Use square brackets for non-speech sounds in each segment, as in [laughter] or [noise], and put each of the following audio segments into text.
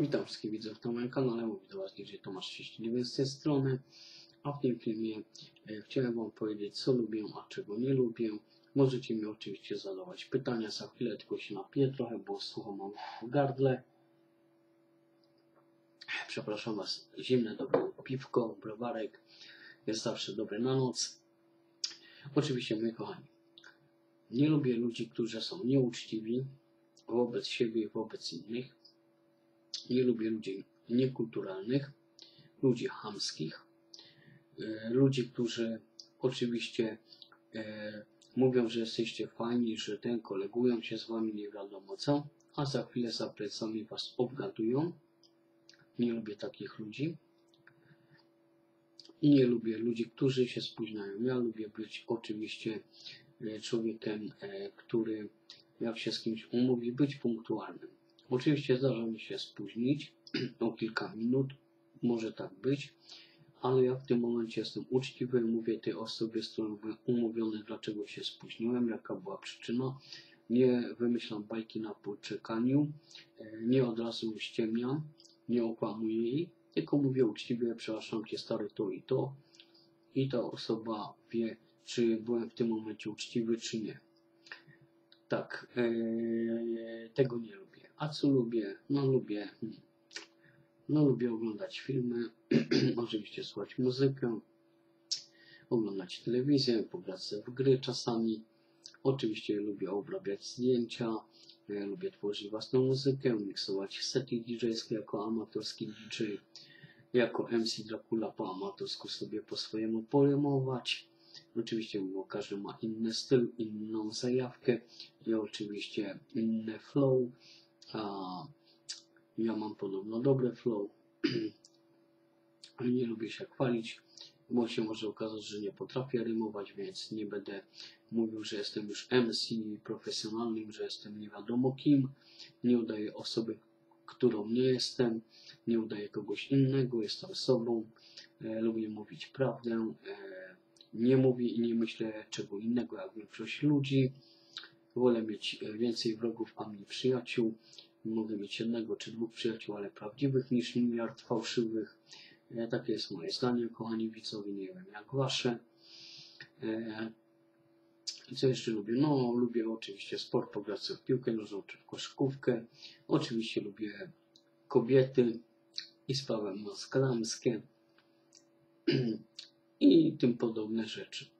Witam wszystkich widzów na moim kanale, mówi do Was DJ Tomasz 39 z tej strony, a w tym filmie e, chciałem Wam powiedzieć co lubię, a czego nie lubię. Możecie mi oczywiście zadawać pytania, za chwilę tylko się napiję trochę, bo sucho mam w gardle. Przepraszam Was, zimne dobre piwko, browarek jest zawsze dobre na noc. Oczywiście, moi kochani, nie lubię ludzi, którzy są nieuczciwi wobec siebie i wobec innych. Nie lubię ludzi niekulturalnych, ludzi chamskich, e, ludzi, którzy oczywiście e, mówią, że jesteście fajni, że ten kolegują się z wami nie wiadomo co, a za chwilę za plecami was obgadują. Nie lubię takich ludzi. I nie lubię ludzi, którzy się spóźniają. Ja lubię być oczywiście e, człowiekiem, który jak się z kimś umówi, być punktualnym. Oczywiście zdarza mi się spóźnić [clears throat] o kilka minut, może tak być, ale ja w tym momencie jestem uczciwy, mówię tej osobie, z którą byłem umówiony, dlaczego się spóźniłem, jaka była przyczyna. Nie wymyślam bajki na poczekaniu, e, nie od razu ściemniam, nie okłamuję jej, tylko mówię uczciwie, przepraszam cię stary to i to i ta osoba wie, czy byłem w tym momencie uczciwy, czy nie. Tak, ee, tego nie lubię. A co lubię? No lubię, no lubię oglądać filmy, [clears throat] oczywiście słuchać muzykę, oglądać telewizję, pograć w gry czasami. Oczywiście lubię obrabiać zdjęcia, e, lubię tworzyć własną muzykę, miksować sety DJ-skie jako amatorski DJ, jako MC Dracula po amatorsku sobie po swojemu polemować. Oczywiście, bo każdy ma inny styl, inną zajawkę i oczywiście inny flow. A ja mam podobno dobre flow, [clears throat] nie lubię się chwalić, bo się może okazać, że nie potrafię rymować, więc nie będę mówił, że jestem już MC profesjonalnym, że jestem nie wiadomo kim. Nie udaję osoby, którą nie jestem, nie udaję kogoś innego, jestem sobą. E, lubię mówić prawdę. E, nie mówię i nie myślę czego innego jak większość ludzi. Wolę mieć e, więcej wrogów, a mniej przyjaciół. Mogę mieć jednego czy dwóch przyjaciół, ale prawdziwych niż miliard fałszywych. E, takie jest moje zdanie, kochani widzowie, nie wiem jak wasze. E, I co jeszcze lubię? No, lubię oczywiście sport, pograć w piłkę nożną czy w koszykówkę. Oczywiście lubię kobiety i sprawy maskalanskie [clears throat] i tym podobne rzeczy.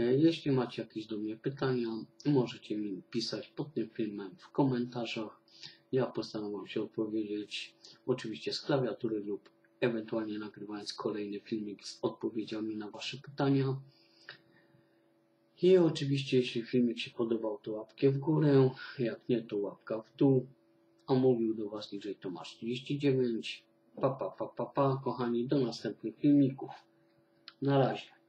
E, Jeśli macie jakieś do mnie pytania, możecie mi pisać pod tym filmem w komentarzach. Ja postaram się odpowiedzieć oczywiście z klawiatury lub ewentualnie nagrywając kolejny filmik z odpowiedziami na Wasze pytania. I oczywiście jeśli filmik się podobał to łapkę w górę, jak nie to łapka w dół. A mówił do Was DJ Tomasz 39. Pa pa pa pa pa kochani, do następnych filmików. Na razie.